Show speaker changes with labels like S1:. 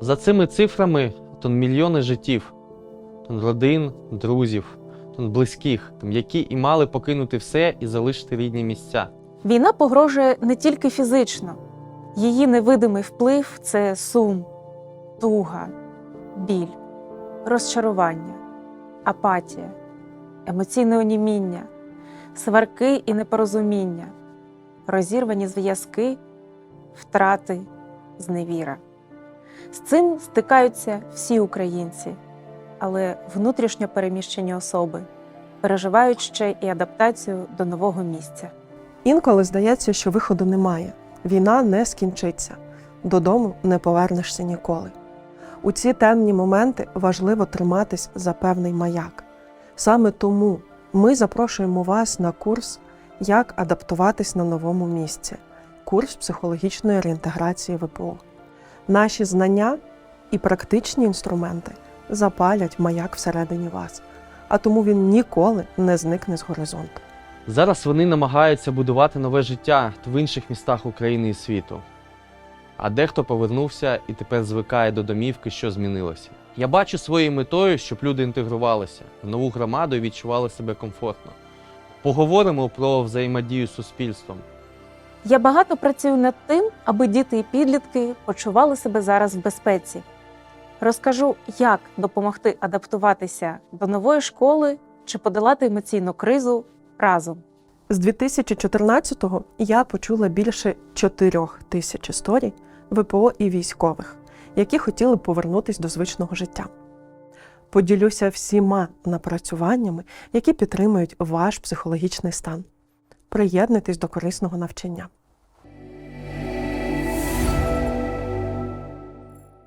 S1: За цими цифрами тон мільйони життів, тон родин, друзів, тон близьких, які і мали покинути все і залишити рідні місця.
S2: Війна погрожує не тільки фізично, її невидимий вплив це сум, туга, біль, розчарування, апатія, емоційне оніміння, сварки і непорозуміння, розірвані зв'язки, втрати, зневіра. З цим стикаються всі українці, але внутрішньо переміщені особи переживають ще і адаптацію до нового місця.
S3: Інколи здається, що виходу немає. Війна не скінчиться, додому не повернешся ніколи. У ці темні моменти важливо триматись за певний маяк. Саме тому ми запрошуємо вас на курс Як адаптуватись на новому місці, курс психологічної реінтеграції ВПО. Наші знання і практичні інструменти запалять маяк всередині вас, а тому він ніколи не зникне з горизонту.
S1: Зараз вони намагаються будувати нове життя в інших містах України і світу. А дехто повернувся і тепер звикає до домівки, що змінилося. Я бачу своєю метою, щоб люди інтегрувалися в нову громаду і відчували себе комфортно. Поговоримо про взаємодію з суспільством.
S2: Я багато працюю над тим, аби діти і підлітки почували себе зараз в безпеці. Розкажу, як допомогти адаптуватися до нової школи чи подолати емоційну кризу разом.
S3: З 2014-го я почула більше 4 тисяч історій ВПО і військових, які хотіли повернутися до звичного життя. Поділюся всіма напрацюваннями, які підтримують ваш психологічний стан. Приєднуйтесь до корисного навчання.